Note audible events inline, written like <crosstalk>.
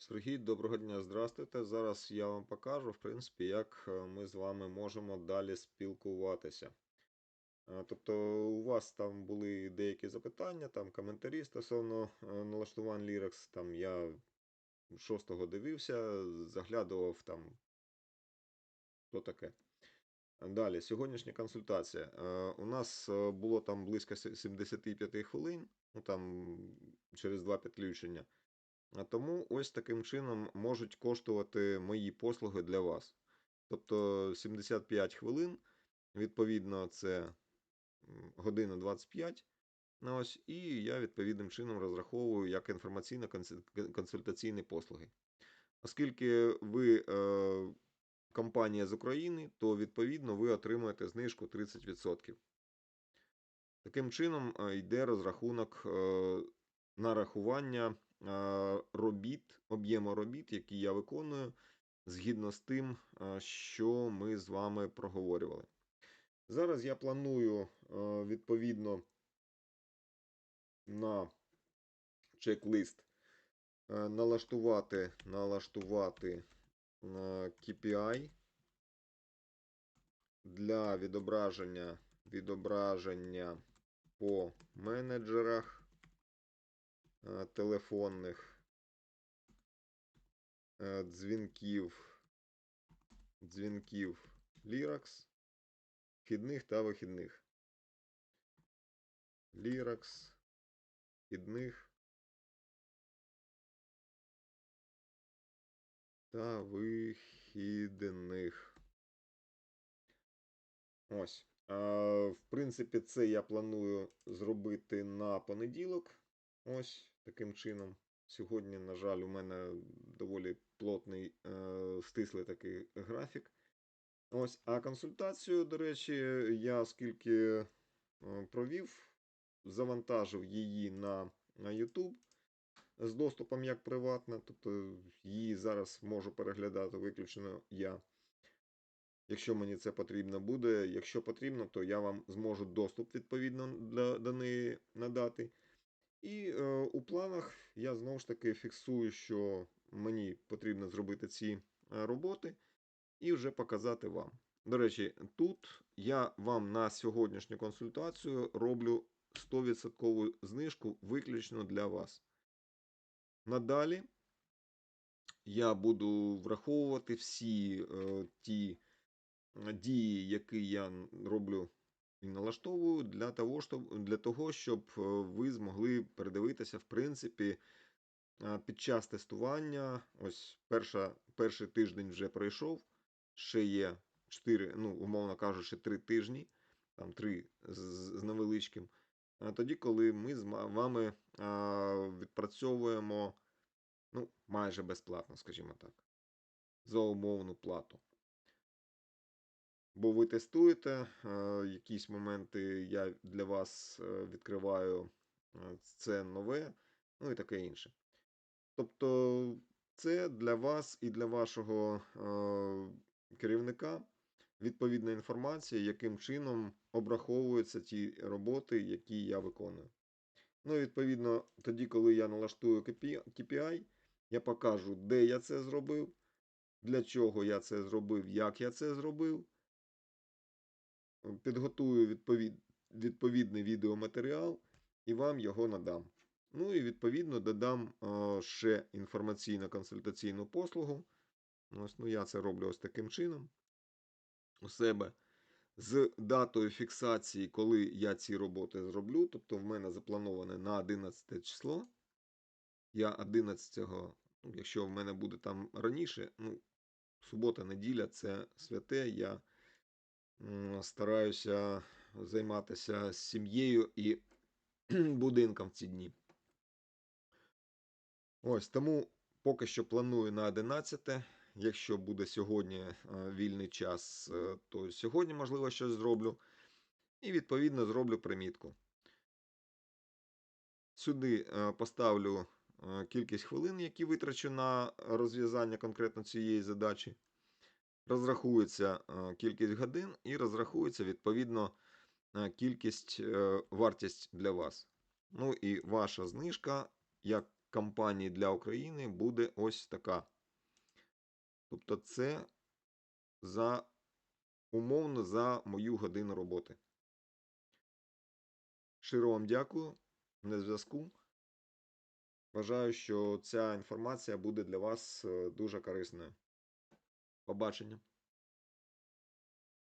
Сергій, доброго дня, здравствуйте. Зараз я вам покажу, в принципі, як е, ми з вами можемо далі спілкуватися. Е, Тобто, у вас там були деякі запитання, там коментарі стосовно е, налаштувань Lyrex. Там я шостого дивився, заглядував там. Що таке? Далі, сьогоднішня консультація. У нас було там близько 75 хвилин, ну там через два підключення. Тому ось таким чином можуть коштувати мої послуги для вас. Тобто 75 хвилин, відповідно, це година 25. Ну, ось, і я відповідним чином розраховую як інформаційно-консультаційні послуги. Оскільки ви е, компанія з України, то відповідно ви отримуєте знижку 30%. Таким чином е, йде розрахунок е, нарахування робіт, об'єму робіт, які я виконую, згідно з тим, що ми з вами проговорювали. Зараз я планую відповідно на чек-лист налаштувати, налаштувати KPI для відображення, відображення по менеджерах телефонних е, дзвінків, дзвінків Lyrax, вхідних та вихідних. Lyrax, вхідних та вихідних. Ось. В принципі, це я планую зробити на понеділок. Ось таким чином. Сьогодні, на жаль, у мене доволі плотний, е, стислий такий графік. Ось, а консультацію, до речі, я оскільки е, провів, завантажив її на, на YouTube з доступом як приватна, тобто її зараз можу переглядати виключно я. Якщо мені це потрібно буде, якщо потрібно, то я вам зможу доступ відповідно для, до неї надати. І е, у планах я знову ж таки фіксую, що мені потрібно зробити ці е, роботи і вже показати вам. До речі, тут я вам на сьогоднішню консультацію роблю 100% знижку виключно для вас. Надалі я буду враховувати всі е, ті е, дії, які я роблю налаштовую для того, щоб, для того, щоб е, ви змогли передивитися, в принципі, е, під час тестування. Ось перша, перший тиждень вже пройшов, ще є 4, ну, умовно кажучи, 3 тижні, там 3 з, з невеличким. Тоді, коли ми з вами відпрацьовуємо ну, майже безплатно, скажімо так, за умовну плату. Бо ви тестуєте, е, якісь моменти я для вас е, відкриваю е, це нове, ну і таке інше. Тобто, це для вас і для вашого керівника відповідна інформація, яким чином обраховуються ті роботи, які я виконую. Ну, і відповідно, тоді, коли я налаштую KPI, я покажу, де я це зробив, для чого я це зробив, як я це зробив. Підготую відповід, відповідний відеоматеріал і вам його надам. Ну і відповідно додам ще інформаційно-консультаційну послугу. Ось, ну, я це роблю ось таким чином у себе з датою фіксації, коли я ці роботи зроблю. Тобто в мене заплановане на 11 число. Я 11-го, ну, якщо в мене буде там раніше, ну, субота, неділя це святе. Я стараюся займатися сім'єю і <clears throat> будинком в ці дні. Ось тому поки що планую на 11. Якщо буде сьогодні е, вільний час, е, то сьогодні, можливо, щось зроблю. І відповідно зроблю примітку. Сюди е, поставлю кількість хвилин, які витрачу на розв'язання конкретно цієї задачі. Розрахується е, кількість годин і розрахується відповідно е, кількість е, вартість для вас. Ну і ваша знижка, як кампанії для України буде ось така. Тобто, це за умовно за мою годину роботи. Щиро вам дякую. На зв'язку. Вважаю, що ця інформація буде для вас дуже корисною. Побачення.